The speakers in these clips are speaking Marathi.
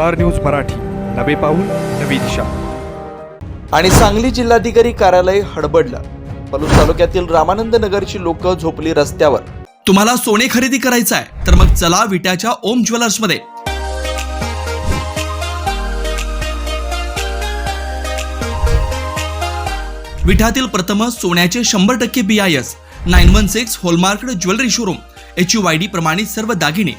Star news Marathi. नवे पाऊल नवी दिशा. आणि सांगली जिल्हाधिकारी कार्यालय हडबडलं. पलूस तालुक्यातील रामानंद नगरची लोक झोपली रस्त्यावर. तुम्हाला सोने खरेदी करायचं आहे तर मग चला विट्याच्या ओम ज्वेलर्समध्ये विठातील प्रथम सोन्याचे शंभर टक्के B I S nine one six hallmark jewellery showroom H U I D प्रमाणित सर्व दागिने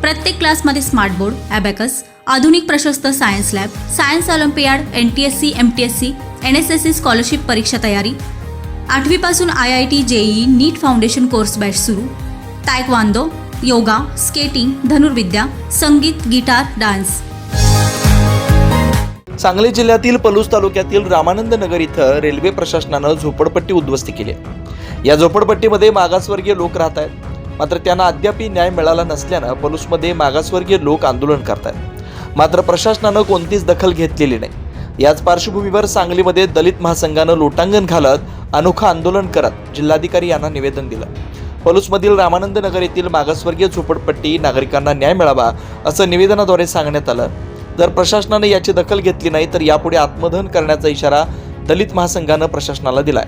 प्रत्येक क्लासमध्ये स्मार्ट बोर्ड ॲबॅकस आधुनिक प्रशस्त science lab science olympiad N T S C M T S C N S S C scholarship परीक्षा तयारी. आठवीपासून I I T JEE NEET foundation course batch सुरू. तायक्वांदो योगा स्केटिंग धनुर्विद्या संगीत गिटार डान्स. सांगली जिल्ह्यातील पलूस तालुक्यातील रामानंद नगर इथं रेल्वे प्रशासनानं झोपडपट्टी उद्ध्वस्त केली आहे. या झोपडपट्टीमध्ये मागासवर्गीय लोक राहत आहेत. मात्र त्यांना अद्यापही न्याय मिळाला नसल्यानं पलूसमध्ये मागासवर्गीय लोक आंदोलन करतात मात्र प्रशासनानं कोणतीच दखल घेतलेली नाही. याच पार्श्वभूमीवर सांगलीमध्ये दलित महासंघानं लोटांगण घालत अनोखं आंदोलन करत जिल्हाधिकारी यांना निवेदन दिलं. पलूसमधील रामानंद नगर येथील मागासवर्गीय झोपडपट्टी नागरिकांना न्याय मिळावा असं निवेदनाद्वारे सांगण्यात आलं. जर प्रशासनाने याची दखल घेतली नाही तर यापुढे आत्मदहन करण्याचा इशारा दलित महासंघानं प्रशासनाला दिलाय.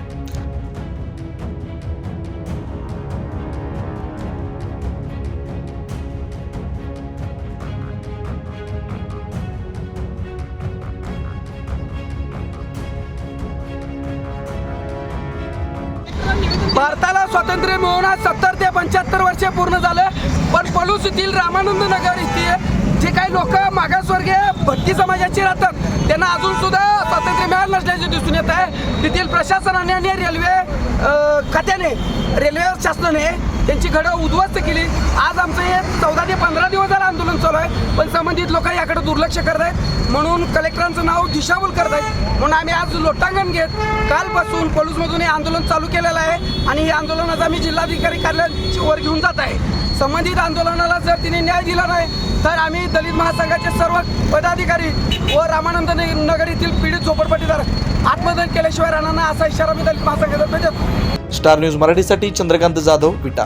भारताला स्वातंत्र्य मिळून आज सत्तर ते पंच्याहत्तर वर्षे पूर्ण झालं. पण पलूस येथील रामानंद नगर येथे जे काही लोक मागासवर्गीय भट्टी समाजाचे राहतात त्यांना अजून सुद्धा स्वातंत्र्य मिळालं नसल्याचे दिसून येत आहे. तेथील प्रशासनाने आणि रेल्वे खात्याने रेल्वे शासनाने त्यांची घडं उद्ध्वस्त केली. आज आमचं हे चौदा ते पंधरा चालू आहे. पण संबंधित लोक याकडे दुर्लक्ष करत आहेत म्हणून कलेक्टरांचं नाव दिशाभूल करत आहेत म्हणून आम्ही आज लोटांगण घेत कालपासून पलूसमधून हे आंदोलन चालू केलेलं आहे. आणि हे आंदोलन आज आम्ही जिल्हाधिकारी कार्यालयावर घेऊन जात आहे. संबंधित आंदोलनाला जर तिने न्याय दिला नाही तर आम्ही दलित महासंघाचे सर्व पदाधिकारी व रामानंद नगर येथील पीडित झोपडपट्टीदार आत्मदहन केल्याशिवाय राहणार असा इशारा मी दलित महासंघातर्फे देतो. स्टार न्यूज मराठीसाठी चंद्रकांत जाधव विटा.